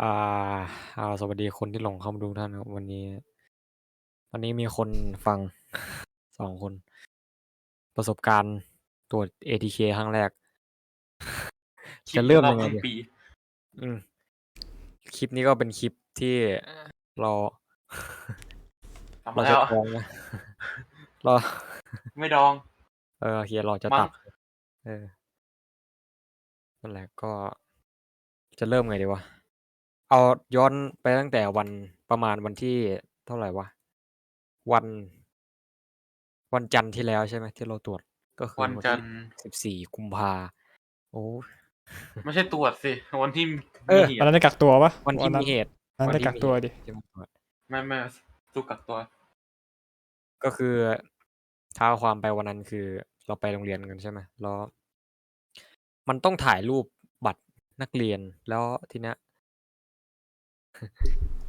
อ่า อ่า สวัสดีคนที่หลงเข้ามาดูทุกท่านนะครับวันนี้ วันนี้มีคนฟัง2คน ประสบการณ์ตรวจ ATK ครั้งแรก คลิจะปเริ่มรอยับงไงสิ้นดี?ปี อืม คลิปนี้ก็เป็นคลิปที่เรา ทำเราแล้จะวดองนะ เรา ไม่ดอง เออโอเคเราจะมั้ตัง ด เออนั่นแหละก็จะเริ่มไงดีวะ เอาย้อนไปตั้งแต่วัน ประมาณวันที่เท่าไรวะ วัน วันจันทร์ที่แล้วใช่ไหม?ที่เราตรวจ ก็คืวัอนวันจัที่นทร์14กุมภาโอ้ ไม่ใช่ตรวจสิ วันที่เอมีอ เหวันตุนั้นได้กักตัวเปล่า?วันที่นั้มีนเหตุวันนั้นวันได้ที่กักมีตัเหวตุดิที่มาตรวจไม่ไม่ถูกกักตัว ก็คือเท้าความไปวันนั้นคือเราไปโรงเรียนกันใช่ไหมแล้ว มันต้องถ่ายรูปบัตรนักเรียนแล้วทีเนี้ย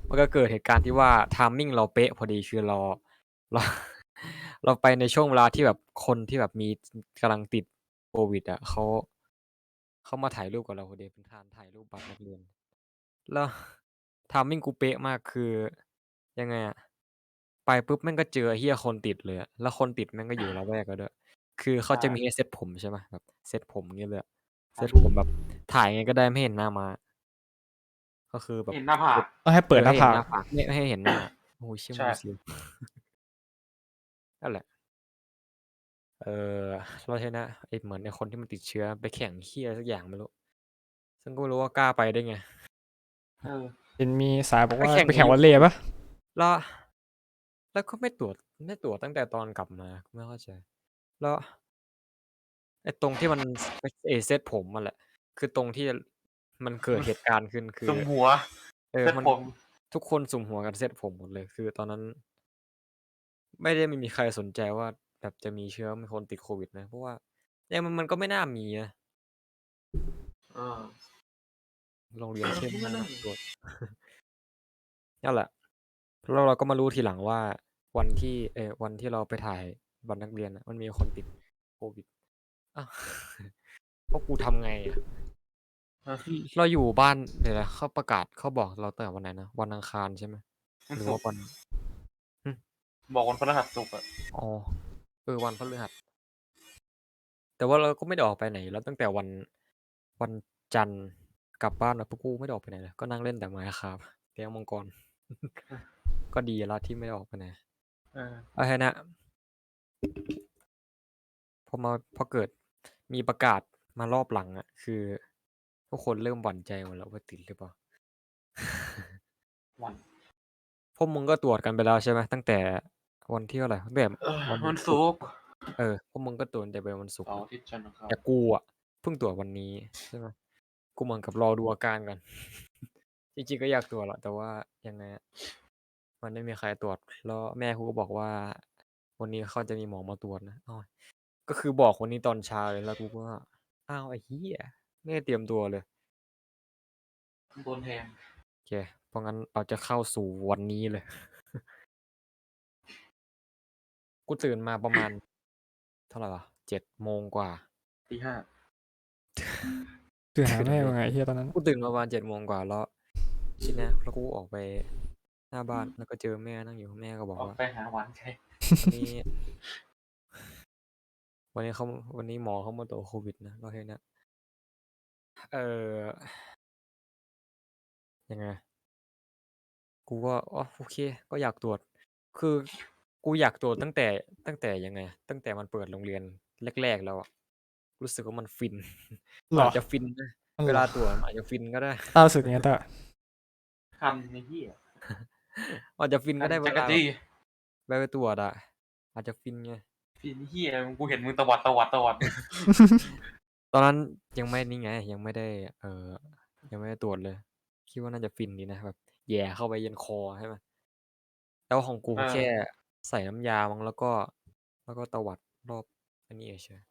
มันก็เกิดเหตุการณ์ที่ว่า timing เราเป๊ะพอดีคือเราเรา เราไปในช่วงเวลาที่แบบคนที่แบบมีกำลังติดโควิด อะเขาเขามาถ่ายรูปกับเราพอดีเป็นการถ่ายรูปบัตรนักเรียนแล้ว timing กูเป๊ะมากคือยังไงอะไปปุ๊บแม่งก็เจอไอ้เหี้ยคนติดเลยอะแล้วคนติดแม่งก็อยู่ละแวกเราด้วย คือเขาจะมีให้เซตผมใช่ไหมแบบเซตผมอย่างงี้เลยอะเซถ่ายตผมแบบถ่ายไงก็ได้ไม่เห็นหน้ามา ก็คือแบบเห็นหน้าผากต้องให้เปิดหน้าผากให้เห็นหน้าผากไม่ให้เห็นหน้าโอ้โฮเชี่ยใช่มือเสียนั่นแหละ เอ่อแล้วทีเนี้ยไอ้เหมือนไอ้คนที่มันติดเชื้อไปแข่งเหี้ยอะไรสักอย่างไม่รู้ ซึ่งก็ไม่รู้ว่ากล้าไปได้ไงเออเห็นมีสายบอกไปว่าแข่งไปแข่งในวอลเลย์เปล่า?แล้ว แล้วก็ไม่ตรวจไม่ตรวจตั้งแต่ตอนกลับมาไม่เข้าใจ แล้วไอ้ตรงที่มันไอ้เซตผมอะแหละ คือตรงที่ มันเกิดเหตุการณ์ขึ้นคือสุมหัวเออเซตมันผม ทุกคนสุมหัวกันเซตผมหมดเลย คือตอนนั้น ไม่ได้ไม่มีใครสนใจว่าแบบจะมีเชื้อมีคนติดโควิดนะเพราะว่ายังมันมันก็ไม่น่ามีนะเออ โรงเรียนเออเข้มก็มานั่กนดิตรวจ นั่นแหละแล้วเราก็มารู้ทีหลังว่า วันที่เอ่อวันที่เราไปถ่ายบัตรนักเรียนอะมันมีคนติดโควิดอ้าว พวกกูทำไงอะ? ฮะอือเราอยู่บ้านเดี๋ยวนะเขาประกาศเขาบอกเราตั้งแต่วันไหนนะวันอังคารใช่ไหม?วันหรือศุว่ากร์วันหือบอกวันพฤหัสศุกร์อะอ๋อเออวันพฤหัสแต่ว่าเราก็ไม่ได้ออกไปไหนอยู่แล้วตั้งแต่วันวันจันทร์กลับบ้านอะพวกกูไม่ได้ออกไปไหนเลยก็นั่งเล่นแต่ Minecraft เลี้ยงมังกรอือก็ดีแล้วที่ไม่ได้ออกไปไหน เออแล้วทีเนี้ยพอมาพอเกิดมีประกาศมารอบหลังอะคือทุ กคนเริ่มหวั่นใจหมดแล้วว่าติดหรือเปล่าหวั่นพวกมึงก็ตรวจกันไปแล้วใช่ไหม?ตั้งแต่วันที่เท่าไร?ตั้งแต่เออวันวันศุศุกร์กร์เออพวกมึงก็ตรวจตั้งแต่เป็นวันศุกเสาร์ร์อาทิตย์จันทร์อังคาแต่รกูอะเพิ่งตรวจวันนี้ใช่ไหมกูเหมือนกับรอดูอาการก่อน จริงๆก็อยากตรวจแหละแต่ว่ายังไงอะมันไม่มีใครตรวจ แล้วแม่กูก็บอกว่า วันนี้เขาจะมีหมอมาตรวจนะอ้าวก็คือบอกวันนี้ตอนเช้าเลยแล้วกูก็อ้าวไอ้เหี้ย ไม่ได้เตรียมตัวเลยโดนแทงโอเค เพราะงั้นเราจะเข้าสู่วันนี้เลย กูตื่นมาประมาณ เท่าไรวะ7โมงกว่า ตี5ตื่นหาตื่นแม่ไปมึงอะไอ้เหี้ยตอนนั้น กูตื่นประมาณ7โมงกว่าแล้วทีเนี้ยแล้วกูก็ออกไปหน้าบ้านแล้วก็เจอแม่นั่งอยู่แม่ก็บอกออกว่า ไปหาหวานใจวันนี้ วันนี้เขาวันนี้หมอเขามาตรวจโควิดนะแล้วทีเนี้ย เอ่อ ยังไง กูก็ อ๋อ โอเค ก็อยากตรวจ คือกูอยากตรวจตั้งแต่ ตั้งแต่ยังไง ตั้งแต่มันเปิดโรงเรียนแรก ๆ แล้วอะ รู้สึกว่ามันฟิน เหรอ?อาจจะฟินนะ อ้าว เวเหรลาอ?ตรวจมันอาจจะฟินก็ได้ต้ารู้สึกยังไงต้า?คัน ไอ้เหี้ย อาจจะฟินคัก็นได้เวจักลาจี้ไปไปตรวจอะ อาจจะฟินไง ฟินเหี้ย กูเห็นมึงตวัด ๆ ๆ ตอนนั้นยังไม่นี่ไง ยังไม่ได้ เอ่อ ยังไม่ได้ตรวจเลย คิดว่าน่าจะฟินดีนะแบบแหย่เข้าไปยันคอใช่ไหม?แต่ว่าของกูเออแค่ใส่น้ำยามั้งแล้วก็ แล้วก็ตวัดรอบไอ้นี่เฉย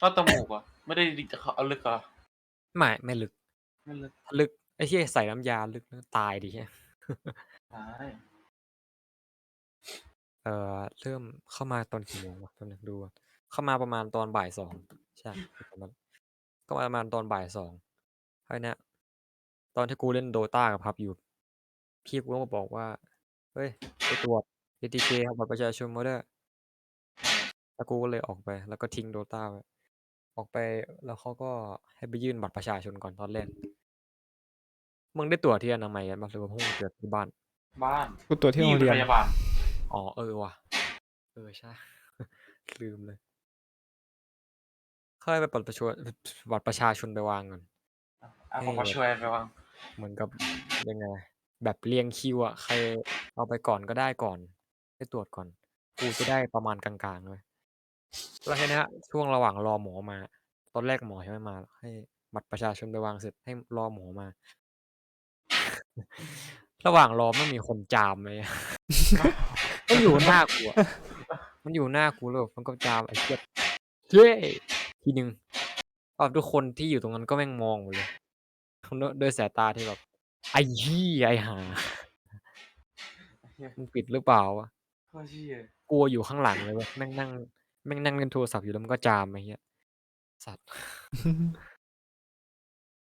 รอบจมูกเหรอ?ไม่ได้ดิจะเข้าเอาลึกเหรอ?ๆไม่ไม่ลึกไม่ลึกถ้าลึกไอ้เหี้ยใส่น้ำยาลึกนะตายดิเหี้ยตายเอ่อเริ่มเข้ามาตอนกี่โมงวะ?แป๊บหนึ่งดูก่อนเข้ามาประมาณตอนบ่าย2ใช่ประมาณ ก็ประมาณตอนบ่าย2คราวเนี้ยตอนที่กูเล่น Dota กับพับอยู่ พี่กูก็มาบอกว่า เฮ้ย ไปตรวจ ATK เอาบัตรประชาชนมาด้วยแล้วกูก็เลยออกไป แล้วก็ทิ้ง Dota ไว้ออกไปแล้วเขาก็ให้ไปยื่นบัตรประชาชนก่อนตอนแรกมึงได้ตรวจที่อนามัยกันเปล่าหรือว่าพวกมึงตรวจที่บ้าน บ้านกูตรวจที่โรงเรียน พยาบาล อ๋อเออว่ะ เออใช่ ลืมเลย ค่อยไปบัตรประชาบัตรประชาชนไปวางก่อนอะผมมาช่วยไปบ้างเหมือนกับยังไง แบบเรียงคิวอะใครเอาไปก่อนก็ได้ก่อนให้ตรวจก่อน กูจะได้ประมาณกลางๆเว้ยแล้วทีเนี้ยช่วงระหว่างรอหมอมา ตอนแรกหมอยังไม่มา ให้บัตรประชาชนไปวางเสร็จให้รอหมอมา ระหว่างรอแม่งมีคนจามเลยมันอยู่หน้ากูอะมันอยู่หน้ากูแล้วแบบมันก็จามไอ้เหี้ยเย้ ทีหนึ่งอ้าวทุกคนที่อยู่ตรงนั้นก็แม่งมองหมดเลยด้วยด้วยสายตาที่แบบไอ้เหี้ยไอ้ห่ามึงปิดหรือเปล่าวะโคตรเชี่ยกลัวอยู่ข้างหลังเลยเว้ยแม่งนั่งแม่งนั่งเล่นโทรศัพท์อยู่แล้วมันก็จามไอ้เหี้ยสัตว์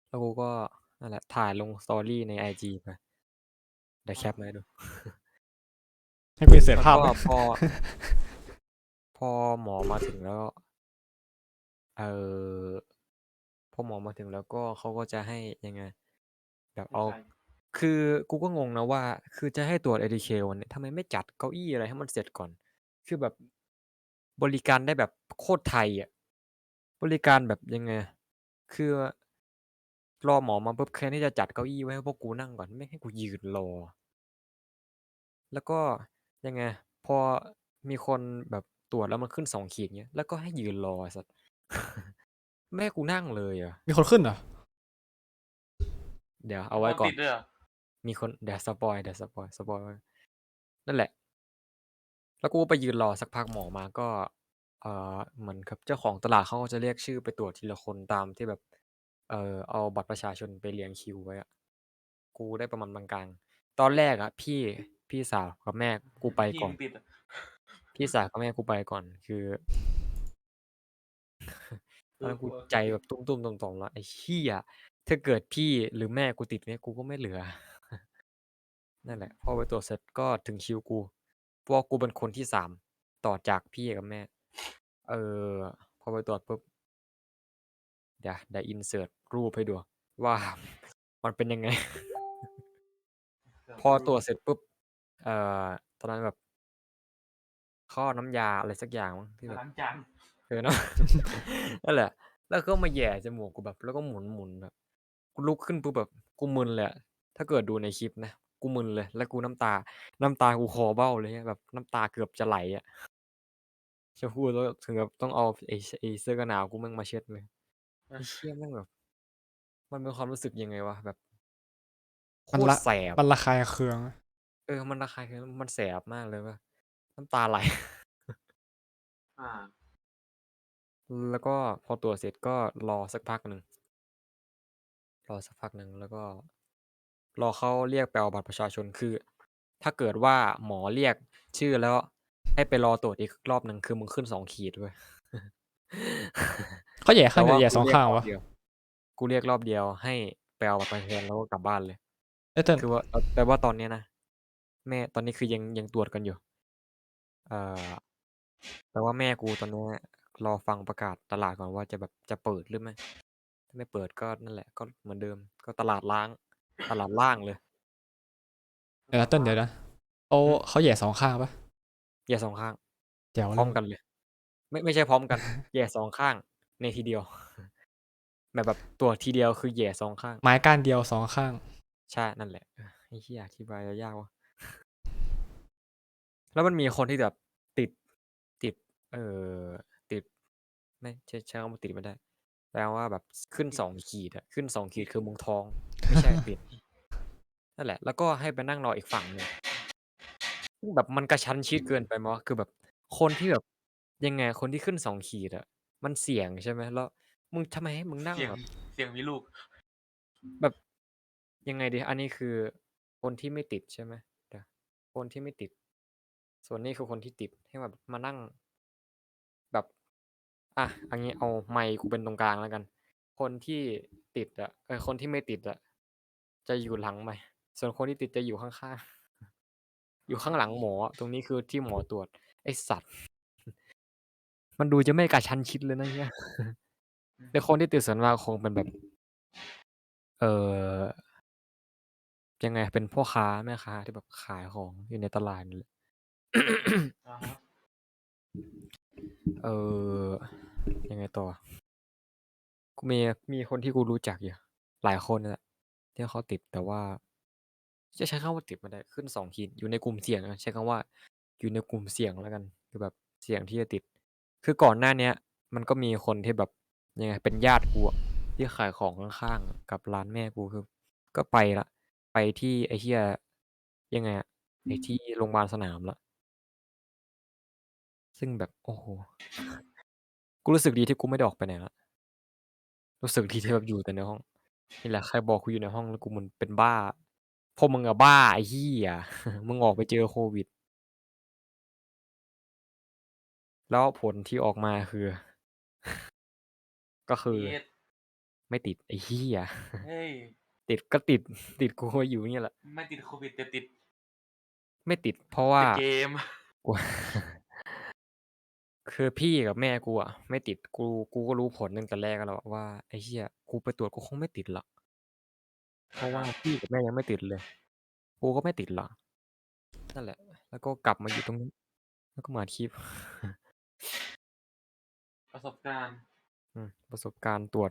แล้วกูก็นั่นแหละถ่ายลงสตอรี่ในไอจีไปเดี๋ยวแคปมาให้ดู ให้กูเสียแล้วภาพก็ไหมพอ พอหมอมาถึงแล้ว เออพอหมอมาถึงแล้วก็เขาก็จะให้ยังไง แบบเอาใช่คือกูก็งงนะว่า คือจะให้ตรวจ ATK วันเนี้ย ทำไมไม่จัดเก้าอี้อะไรให้มันเสร็จก่อน คือแบบ บริการได้แบบโคตรไทยอะบริการแบบยังไง คือ รอหมอมาปุ๊บแค่ที่จะจัดเก้าอี้ไว้ให้พวกกูนั่งก่อนไม่ให้กูยืนรอ แล้วก็ยังไง พอมีคนแบบตรวจแล้วมันขึ้นสองขีดเงี้ย แล้วก็ให้ยืนรอไอ้สัส ไม่ให้กูนั่งเลยอะ มีคนขึ้นเหรอ เดี๋ยวเอาไว้ก่อตินดด้วยเหรอมีคนเดี๋ยวสปอยเดี๋ยวสปอยสปอยไว้นั่นแหละ แล้วกูก็ไปยืนรอสักพักหมอมาก็ เอ่อเหมือนกับเจ้าของตลาดเขาก็จะเรียกชื่อไปตรวจทีละคนตามที่แบบ เอ่อเอาบัตรประชาชนไปเรียงคิวไว้อะกูได้ประมาณกลางๆตอนแรกอะพี่พี่สาวกับแม่กูไปที่ก่อนมึงติดอะพี่สาวกับแม่กูไปก่อน คือ ตอนนั้นกูใจแบบตุ้มๆต่อมๆแล้วไอ้เหี้ยถ้าเกิดพี่หรือแม่กูติดเนี่ยกูก็ไม่เหลือ นั่นแหละ พอไปตรวจเสร็จก็ถึงคิวกูเพราะว่ากูเป็นคนที่สามต่อจากพี่กับแม่ เออ พอไปตรวจปุ๊บเดี๋ยวเดี๋ยวอินเสิร์ตรูปให้ดู ว่า มันเป็นยังไง พอตรวจเสร็จปุ๊บ เอ่อ ตอนนั้นแบบข้อน้ำยาอะไรสักอย่างมั้งที่แบบ ล้างจาน เออเนาะ นั่นแหละ แล้วก็มาแหย่จมูกกูแบบ แล้วก็หมุนหมุนแบบ กูลุกขึ้นปุ๊บแบบกูมึนเลยอะ ถ้าเกิดดูในคลิปนะ กูมึนเลย แล้วกูน้ำตา น้ำตากูคลอเบ้าเลยอะ แบบน้ำตาเกือบจะไหลอะ จะพูดแล้วถึงกับต้องเอาไอ้ไอ้เสื้อกันหนาวกูแม่งมาเช็ดเลยไอ้เชี่ยแม่งแบบ มันเป็นความรู้สึกยังไงวะแบบโคมันตรละ แสบ มันระคายเคือง เออ มันระคายเคืองมันแสบมากเลยเว่ะน้ำตาไหล อ่า แล้วก็พอตรวจเสร็จก็รอสักพักหนึ่ง รอสักพักหนึ่ง แล้วก็ รอเขาเรียกไปเอาบัตรประชาชน คือ ถ้าเกิดว่าหมอเรียกชื่อแล้ว ให้ไปรอตรวจอีกรอบหนึ่ง คือมึงขึ้นสองขีดเว้ย เขาแหย่ข้างแต่เดียวว่าแหย่สองกูเรียกข้างรอบวะเดียว กูเรียกรอบเดียวให้ไปเอาบัตรประชาชนแล้วก็กลับบ้านเลย เอ้ยเติ้ลคือว่าแต่แต่ว่าตอนเนี้ยนะแม่ตอนนี้คือยังยังตรวจกันอยู่ เอ่อแต่ว่าแม่กูตอนเนี้ย รอฟังประกาศตลาดก่อนว่าจะแบบจะเปิดหรือไม่ ถ้าไม่เปิดก็นั่นแหละ ก็เหมือนเดิม ก็ตลาดล้าง ตลาดล่างเลยเดี๋ยวนะเติ้ลเดี๋ยวนะโอ้เขาแหย่สองข้างปะแย่สองข้างแจ๋วพเลร้อยมกันเลย ไม่ไม่ใช่พร้อมกัน แย่สองข้าง ในทีเดียว แบบแบบตัวทีเดียวคือแย่สองข้าง ไม้ก้านเดียวสองข้าง ใช่นั่นแหละเออไอ้ที่อธิบายยากว่ะแล้วมันมีคนที่แบบติดติด เอ่อติด ไม่ใช่ใช้คำว่าติดไม่ได้ แปลว่าแบบขึ้นสองขีดอะขึ้นสองขีดคือมึงท้อง ไม่ใช่ติดนั่นแหละ แล้วก็ให้ไปนั่งรออีกฝั่งหนึ่งซึ่งแบบมันกระชั้นชิดเกินไปมั้ยคือแบบ คนที่แบบยังไงคนที่ขึ้นสองขีดอะมันเสี่ยงใช่ไหมแล้วมึงทำไมให้มึงนั่งเสียงแบบ เสียงมีลูก แบบยังไงดี อันนี้คือคนที่ไม่ติดใช่ไหมเดี๋ยวคนที่ไม่ติด ส่วนนี้คือคนที่ติดให้แบบมานั่ง แบบ อะอันนี้เอาไมค์กูเป็นตรงกลางแล้วกัน คนที่ติดอะเออคนที่ไม่ติดอะจะอยู่หลังไหมค์ส่วนคนที่ติดจะอยู่ข้างๆ อยู่ข้างหลังหมอ ตรงนี้คือที่หมอตรวจ ไอ้สัตว์ มันดูจะไม่กระชั้นชิดเลยนะเหี้ยแต่คนที่ติดส่วนมากคงเป็นแบบ เอ่อยังไงเป็นพ่อค้าแม่ค้าที่แบบขายของอยู่ในตลาดนี่แหละอ่าฮะเอ่อ ยังไงต่อกูมีมีคนที่กูรู้จักอยู่ หลายคนนั่นแหละที่เขาติดแต่ว่า จะใช้คำว่าติดม่ได้ขึ้น2ขีดอยู่ในกลุ่มเสี่ยงนะใช้คำว่า อยู่ในกลุ่มเสี่ยงแล้วกัน คือแบบเสี่ยงที่จะติด คือก่อนหน้าเนี้ย มันก็มีคนที่แบบยังไงเป็นญาติกูที่ขายของข้างๆกับร้านแม่กูคือ ก็ไปล้วไปที่ไอ้เหี้ยยังไงอะไอ้ที่โรงพยาบาลสนามล้วซึ่งแบบโอ้โฮ กูรู้สึกดีที่กูไม่ได้ออกไปไหนแล้ว รู้สึกดีที่แบบอยู่แต่ในห้อง นี่แหละใครบอกกูอยู่ในห้องแล้วกูเหมือนเป็นบ้าพวกมึงอะบ้าไอ้เหี้ย มึงออกไปเจอโควิด แล้วผลที่ออกมาคือ ก็คือติดไม่ติดไอ้เหี้ย เฮ้ย ติดก็ติด ติดกูก็อยู่อย่างเงี้ยแหละ ไม่ติดโควิดแต่ติดไม่ติดเพราะว่าติดเกม กู คือพี่กับแม่กูอะไม่ติด กู กูก็รู้ผลตั้งแต่แรกแล้วว่า ไอ้เหี้ย กูไปตรวจกูคงไม่ติดหรอก เพราะว่าพี่กับแม่ยังไม่ติดเลย กูก็ไม่ติดหรอก นั่นแหละ แล้วก็กลับมาอยู่ตรงนี้ แล้วก็มาอัดคลิป ประสบการณ์ อืมประสบการณ์ตรวจ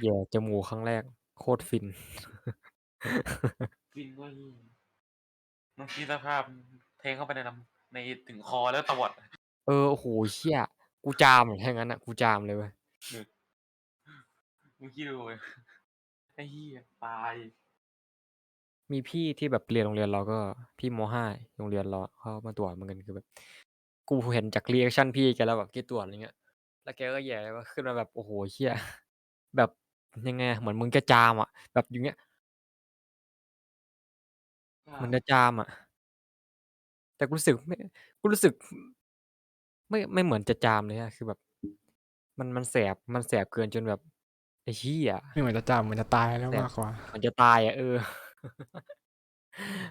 แหย่จมูกครั้งแรก โคตรฟิน ฟินก็เหี้ยมึงคิดสภาพแทงเข้าไปในลำในถึงคอแล้วตวัด เออ โอ้โฮเหี้ยกูจามอะถ้าอย่างงั้นน่ะ กูจามเลยเว้ยมึงคิดดูไอ้เหี้ยตาย มีพี่ที่แบบเรียนโรงเรียนเราก็พี่ม.5โรงเรียนเราอะเขามาตรวจเหมือนกันคือแบบ กูเห็นจากรีแอกชันพี่แกแล้วแบบแกตรวจอะไรเงี้ย แล้วแกก็แหย่ว่าขึ้นมาแบบโอ้โฮเหี้ยแบบยังไงอะเหมือนมึงจะจามอะแบบอยู่เงี้ยเหมือนจะจามอะแต่กูรู้สึกไม่กูรู้สึก ไม่ ไม่เหมือนจะจามเลยอะ คือแบบ มัน มันแสบ มันแสบเกินจนแบบ ไอ้เหี้ย ไม่เหมือนจะจาม เหมือนจะตายแล้วแสบมากกว่า เหมือนจะตายอะ เออ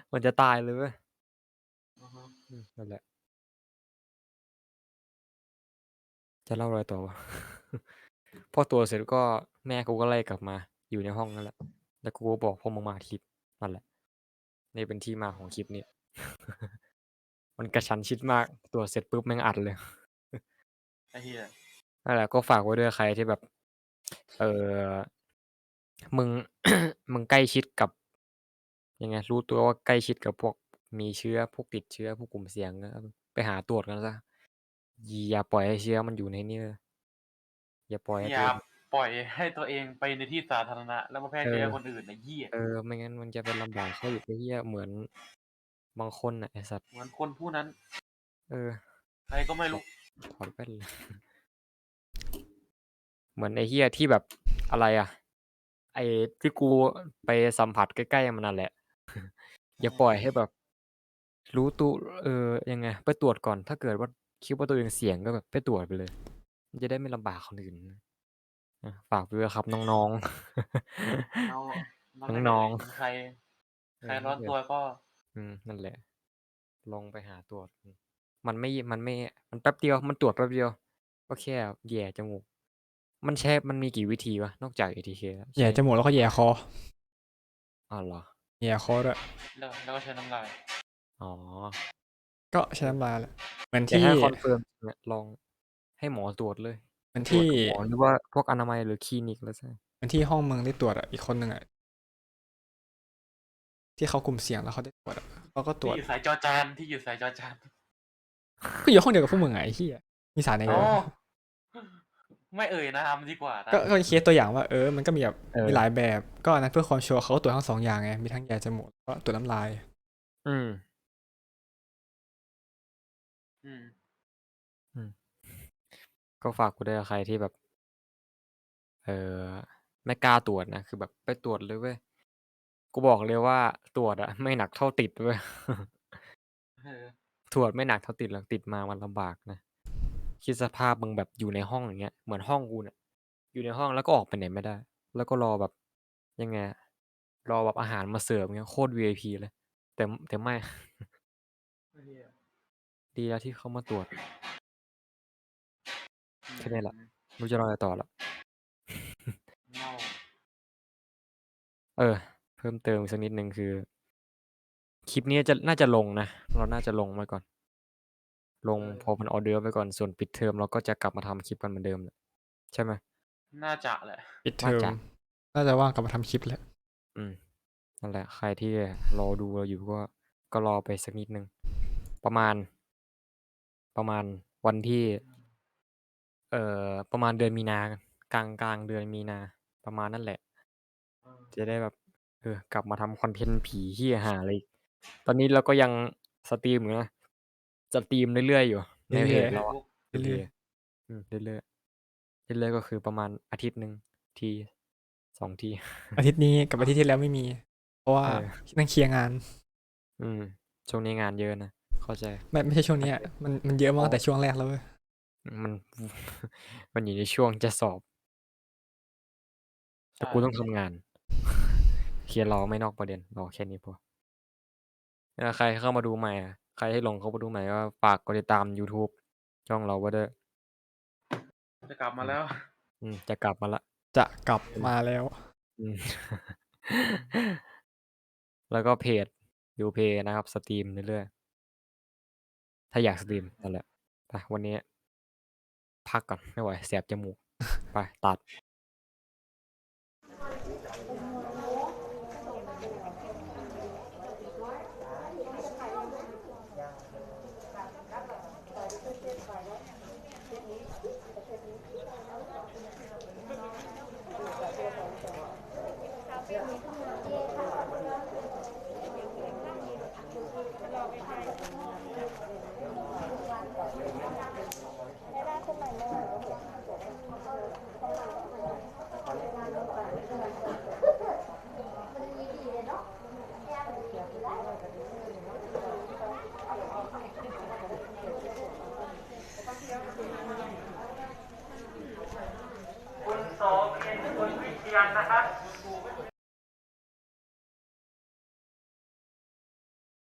เหมือนจะตายเลยเว้ย อือฮึ อืม นั่นแหละ จะเล่าอะไรต่อวะ พอตรวจเสร็จก็ แม่กูก็ไล่กลับมาอยู่ในห้องนั่นแหละ แล้วกูก็บอกพวกมึงมาอัดคลิป นั่นแหละ นี่เป็นที่มาของคลิปนี้ มันกระชั้นชิดมากตรวจเสร็จปุ๊บแม่งอัดเลยไอ้เหี้ยนั่นแหละก็ฝากไว้ด้วยใครที่แบบ เอ่อมึง มึงใกล้ชิดกับ ยังไง รู้ตัวว่าใกล้ชิดกับพวกมีเชื้อพวกติดเชื้อพวกกลุ่มเสี่ยงก็ไปหาตรวจกันเสียอย่าปล่อยให้เชื้อมันอยู่ในนี่เลยอย่าปล่อยให้อตัวย่าเองปล่อยให้ตัวเองไปในที่สาธารณะ แล้วมาแพร่เอเชื้ออคนอื่นไอ้เหี้ย เออไม่งั้นมันจะไปลำบากเขาอีกไอ้เหี้ยเหมือน บางคนน่ะไอ้สัตว์ เหมือนคนผู้นั้น เออ ใครก็ไม่รู้ ถอดแว่นเลย เหมือนไอ้เหี้ยที่แบบอะไรอะไอ้ที่กูไปสัมผัสใกล้ๆมันนั่นแหละ อย่าปล่อยให้แบบ รู้ตัวเออยังไง ไปตรวจก่อน ถ้าเกิดว่าคิดว่าตัวเองเสี่ยงก็แบบไปตรวจไปเลย มันจะได้ไม่ลำบากคนอื่นอะฝากด้วยครับน้องเอาๆเราน้องถ้าเกิดเห็นใครๆเอใครอร้อถ้านเกิตัดวก็ อืม นั่นแหละ ลองไปหาตรวจอืมมันไม่ มันไม่ มันแป๊บเดียว มันตรวจแป๊บเดียว ก็แค่แหย่จมูก มันใช้มันมีกี่วิธีวะ นอกจาก ATK อะแหย่ใช้จมูกแล้วก็แหย่คออ้าวเหรอ?แหย่คอด้วยแล้วแล้วก็ใช้น้ำลาย อ๋อก็ใช้น้ำลายแหละเหมือนแต่ที่ถ้าคอนเฟิร์มเนี่ยลองให้หมอตรวจเลยเหมือนตรวที่จกับหมอหรือว่าพวกอนามัยหรือคลินิกแล้วแต่เหมือนที่ห้องมึงได้ตรวจอะอีกคนหนึ่งอะ ที่เขากลุ่มเสี่ยงแล้วเขาได้ตรวจอะเขาก็ตรที่วจอยู่สายจอจานที่อยู่สายจอจานก็อยู่ห้องเดียวกับพวกมึงอะไอ้เหี้ยมีสารไหนอ๋เยออะไม่เอ่ยนามดีกว่านะก็ก็เคสตัวอย่างว่าเออมันก็มีแบบเออมีหลายแบบ ก็อันนั้นเพื่อความชัวร์เขาก็ตรวจทั้ง2อย่างไงมีทั้งแหย่จมูกแล้วก็ตรวจน้ำลายอืมอืม อืมก็ฝากกูด้วยใครที่แบบ เอ่อไม่กล้าตรวจนะ คือแบบไปตรวจเลยเว้ย กูบอกเลยว่า ตรวจอะไม่หนักเท่าติดเว้ย เออ ตรวจไม่หนักเท่าติดหรอกติดมามันลำบากนะ คิดสภาพมึงแบบอยู่ในห้องอย่างเงี้ย เหมือนห้องกูเนี่ยอยู่ในห้องแล้วก็ออกไปไหนไม่ได้ แล้วก็รอแบบยังไงอะรอแบบอาหารมาเสิร์ฟเงี้ยโคตร VIP เลย แต่แต่ไม่ ไอ้เหี้ยดีแล้วที่เขามาตรวจอืแค่นี้แหละมไม่รู้จะเล่าอะไรต่อแล้วเง่าเออเพิ่มเติมอีกสักนิดหนึ่งคือ คลิปนี้จะน่าจะลงนะ เราน่าจะลงไว้ก่อน ลงเออพอมันออเดิร์ฟไว้ก่อนส่วนปิดเทอมเราก็จะกลับมาทำคลิปกันเหมือนเดิมแหละใช่ไหม?น่าจะแหละปิดเทน่าอมจะน่าจะว่างกลับมาทำคลิปแล้วอืมนั่นแหละ ใครที่รอดูเราอยู่ก็ก็รอไปสักนิดหนึ่งประมาณ ประมาณวันที่ เอ่อประมาณเดือนมีนากลางกลางเดือนมีนา ประมาณนั้นแหละเออจะได้แบบ เออ กลับมาทำคอนเทนต์ผีเหี้ยหาอะไรอีก ตอนนี้เราก็ยังสตรีมอยู่นะ สตรีมเรื่อยๆอยู่ ในเพเรื่อยจๆ เราอะเรื่อยเรื่อยๆอืมเรื่อยๆเรื่อยๆก็คือประมาณอาทิตย์หนึ่งที2ทีอาทิตย์นี้กับอาทิตย์ที่แล้วไม่มี เพราะว่าเออ นั่งเคลียร์งาน อืมช่วงนี้งานเยอะนะ เข้าใจ ไม่ไม่ใช่ช่วงเนี้ยมันมันเยอะมาอ๋กอตั้งแต่ช่วงแรกแล้วเว้ยมัน มันอยู่ในช่วงจะสอบใชแต่่กูต้องทำงาน เคลียร์เราไม่นอกประเด็นรอแค่นี้พอถ้าใครเข้ามาดูใหม่อะใครที่หลงเข้ามาดูใหม่ก็ฝากกดติดตามยูทูบช่องเราไว้ด้วยจะกลับอืมามแล้ว อืมจะกลับมาแล้วจะกลับอืมมาแล้ว อืม แล้วก็เพจ Youpay นะครับ สตรีมเรื่อยๆ ถ้าอยากสตรีมนั่นแหละไปวันนี้ พักก่อนไม่ไหวแสบจมูก ไป ตัด